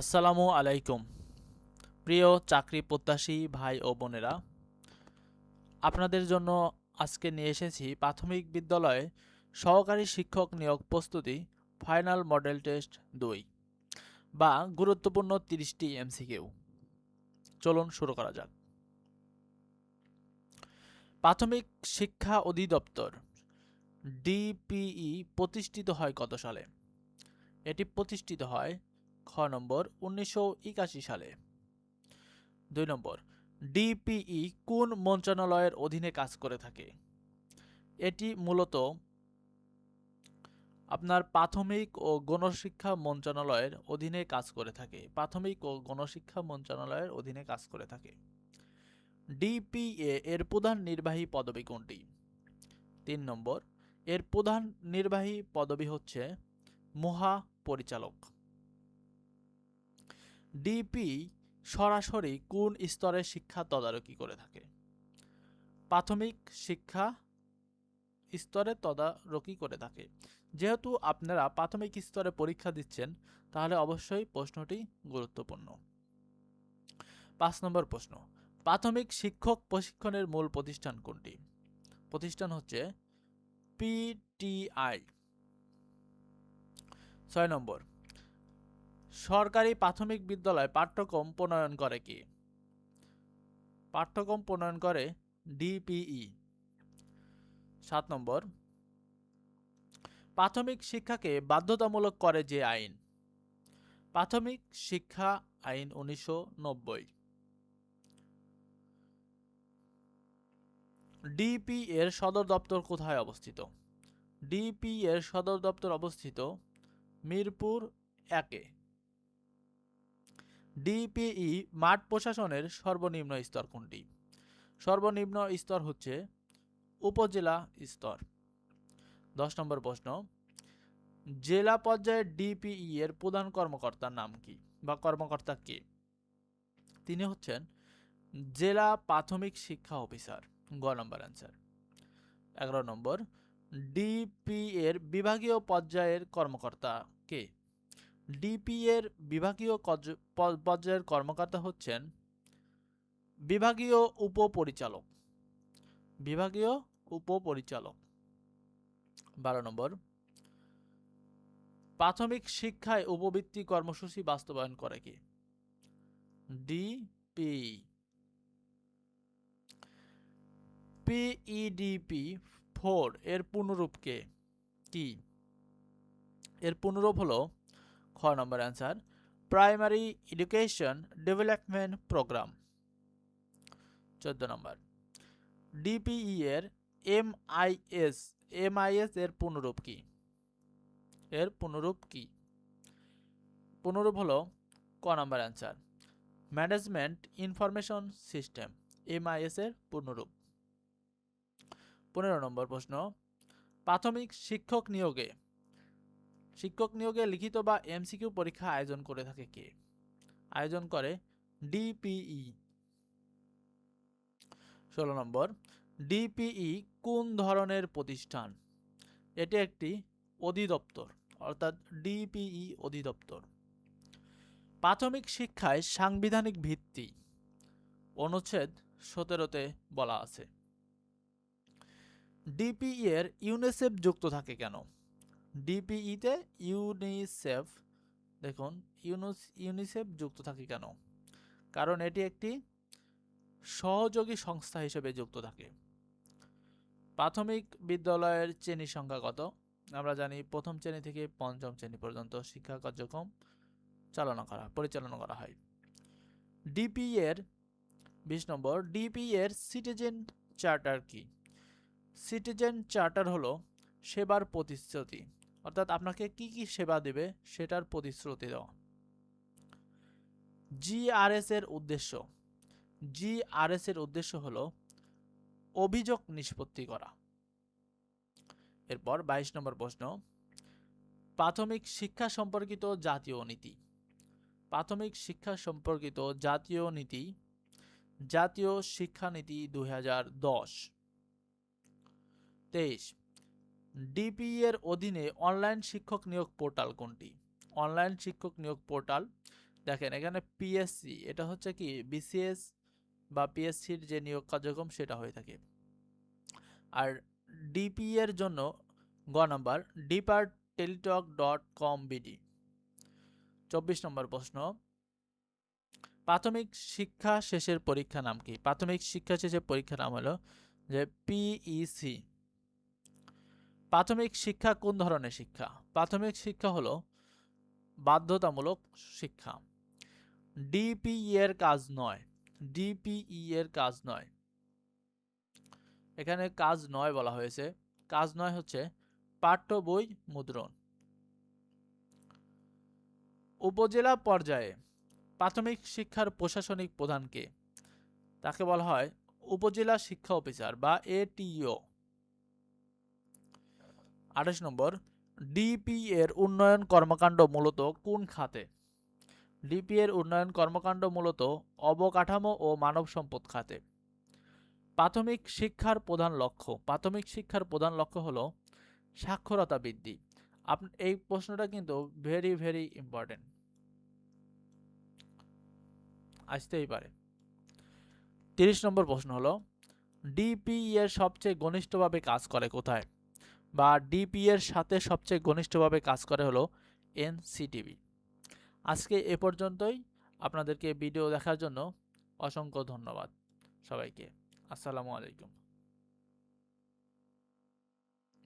আসসালামু আলাইকুম। প্রিয় চাকরি প্রত্যাশী ভাই ও বোনেরা, আপনাদের জন্য আজকে নিয়ে এসেছি প্রাথমিক বিদ্যালয়ে সহকারী শিক্ষক নিয়োগ প্রস্তুতি ফাইনাল মডেল টেস্ট দুই বা গুরুত্বপূর্ণ তিরিশটি এমসিকিউ। চলুন শুরু করা যাক। প্রাথমিক শিক্ষা অধিদপ্তর, ডিপিই প্রতিষ্ঠিত হয় কত সালে? এটি প্রতিষ্ঠিত হয় খ নম্বর, উনিশশো একাশি সালে। দুই নম্বর, ডিপিই কোন মন্ত্রণালয়ের অধীনে কাজ করে থাকে? এটি মূলত আপনার প্রাথমিক ও গণশিক্ষা মন্ত্রণালয়ের অধীনে কাজ করে থাকে। প্রাথমিক ও গণশিক্ষা মন্ত্রণালয়ের অধীনে কাজ করে থাকে। ডিপিএ এর প্রধান নির্বাহী পদবি কোনটি? তিন নম্বর, এর প্রধান নির্বাহী পদবি হচ্ছে মহা পরিচালক ডিপি সরাসরি কোন স্তরের শিক্ষা তদারকি করে থাকে? প্রাথমিক শিক্ষা স্তরে তদারকি করে থাকে। যেহেতু আপনারা প্রাথমিক স্তরে পরীক্ষা দিচ্ছেন, তাহলে অবশ্যই প্রশ্নটি গুরুত্বপূর্ণ। পাঁচ নম্বর প্রশ্ন, প্রাথমিক শিক্ষক প্রশিক্ষণের মূল প্রতিষ্ঠান কোনটি? প্রতিষ্ঠান হচ্ছে পিটিআই ছয় নম্বর সরকারি প্রাথমিক বিদ্যালয় পাঠ্যক্রম প্রণয়ন করে কি? পাঠ্যক্রম প্রণয়ন করে ডিপিই। সাত নম্বর। প্রাথমিক শিক্ষাকে বাধ্যতামূলক করে যে আইন? প্রাথমিক শিক্ষা আইন উনিশশো নব্বই। ডিপি এর সদর দপ্তর কোথায় অবস্থিত? ডিপি এর সদর দপ্তর অবস্থিত মিরপুর একে। ডিপিই মাঠ প্রশাসনের সর্বনিম্ন স্তর কোনটি? সর্বনিম্ন স্তর হচ্ছে উপজেলা স্তর। দশ নম্বর প্রশ্ন, জেলা পর্যায়ে ডিপিই এর প্রধান কর্মকর্তার নাম কি বা কর্মকর্তা কে? তিনি হচ্ছেন জেলা প্রাথমিক শিক্ষা অফিসার। গ নম্বর অ্যান্সার। এগারো নম্বর ডিপি এর বিভাগীয় পর্যায়ের কর্মকর্তা কে? ডিপি এর বিভাগীয় পর্যায়ের কর্মকর্তা হচ্ছেন বিভাগীয় উপপরিচালক। বিভাগীয় উপপরিচালক। বারো নম্বর। প্রাথমিক শিক্ষায় উপবৃত্তি কর্মসূচি বাস্তবায়ন করে কি? ডিপি পিইডিপি ফোর এর পুনরূপ কে? কি? এর পুনরূপ হলো খ নম্বর answer primary education development programme চোদ্দ নম্বর ডিপিই এর এমআইএস এমআইএস এর পুনরূপ কি? এর পুনরূপ কি? পুনরূপ হলো ক নম্বর answer management information system M MIS এর পুনরূপ পনেরো নম্বর প্রশ্ন, প্রাথমিক শিক্ষক নিয়োগে শিক্ষক নিয়োগে লিখিত বা এমসিকিউ পরীক্ষা আয়োজন করে থাকে কে? আয়োজন করে ডিপিই। ষোলো নম্বর, ডিপিই কোন ধরনের প্রতিষ্ঠান? এটি একটি অধিদপ্তর, অর্থাৎ ডিপিই অধিদপ্তর। প্রাথমিক শিক্ষায় সাংবিধানিক ভিত্তি। অনুচ্ছেদ সতেরোতে বলা আছে। ডিপিই এর ইউনিসেফ যুক্ত থাকে কেন? ডিপিইতে ইউনিসেফ দেখুন, ইউনুস, ইউনিসেফ যুক্ত থাকে কেন? কারণ এটি একটি সহযোগী সংস্থা হিসেবে যুক্ত থাকে। প্রাথমিক বিদ্যালয়ের শ্রেণি সংখ্যা কত? আমরা জানি প্রথম শ্রেণি থেকে পঞ্চম শ্রেণি পর্যন্ত শিক্ষা কার্যক্রম চালনা করা, পরিচালনা করা হয়। ডিপি এর, বিশ নম্বর ডিপি এর সিটিজেন চার্টার কি? সিটিজেন চার্টার হলো সেবার প্রতিশ্রুতি। অর্থাৎ আপনাকে কি কি সেবা দেবে সেটার প্রতিশ্রুতি দেওয়া জিআরএস এর উদ্দেশ্য। জিআরএস এর উদ্দেশ্য হলো অভিযোগ নিষ্পত্তি করা। এরপর বাইশ নম্বর প্রশ্ন। প্রাথমিক শিক্ষা সম্পর্কিত জাতীয় নীতি। প্রাথমিক শিক্ষা সম্পর্কিত জাতীয় নীতি, জাতীয় শিক্ষানীতি দুই হাজার দশ। তেইশ। ডিপি এর অধীনে অনলাইন শিক্ষক নিয়োগ পোর্টাল কোনটি? অনলাইন শিক্ষক নিয়োগ পোর্টাল দেখেন এখানে পিএসসি এটা হচ্ছে কি বিসিএস বা পিএসসির যে নিয়োগ কার্যক্রম সেটা হয়ে থাকে। আর ডিপি এর জন্য গ number depart Teletalk dot com BD চব্বিশ নম্বর প্রশ্ন, প্রাথমিক শিক্ষা শেষের পরীক্ষা নাম কি? প্রাথমিক শিক্ষা শেষের পরীক্ষার নাম হলো যে পিইসি প্রাথমিক শিক্ষা কোন ধরনের শিক্ষা? প্রাথমিক শিক্ষা হলো বাধ্যতামূলক শিক্ষা। ডিপিই এর কাজ নয়। ডিপিই এর কাজ নয়। এখানে কাজ নয় বলা হয়েছে। কাজ নয় হচ্ছে পাঠ্য বই মুদ্রণ। উপজেলা পর্যায়ে প্রাথমিক শিক্ষার প্রশাসনিক প্রধানকে তাকে বলা হয় উপজেলা শিক্ষা অফিসার বা এটিও আঠাশ নম্বর ডিপি এর উন্নয়ন কর্মকাণ্ড মূলত কোন খাতে? ডিপি এর উন্নয়ন কর্মকাণ্ড মূলত অবকাঠামো ও মানব সম্পদ খাতে। প্রাথমিক শিক্ষার প্রধান লক্ষ্য, প্রাথমিক শিক্ষার প্রধান লক্ষ্য হলো সাক্ষরতা বৃদ্ধি। আপ, এই প্রশ্নটা কিন্তু ভেরি ভেরি ইম্পর্টেন্ট আসতেই পারে। তিরিশ নম্বর প্রশ্ন হলো ডিপি এর সবচেয়ে ঘনিষ্ঠভাবে কাজ করে কোথায়? বা ডিপি এর সাথে সবচেয়ে ঘনিষ্ঠভাবে কাজ করে হলো এনসিটিভি আজকে এ পর্যন্তই। আপনাদেরকে ভিডিও দেখার জন্য অসংখ্য ধন্যবাদ সবাইকে। আসসালামু আলাইকুম।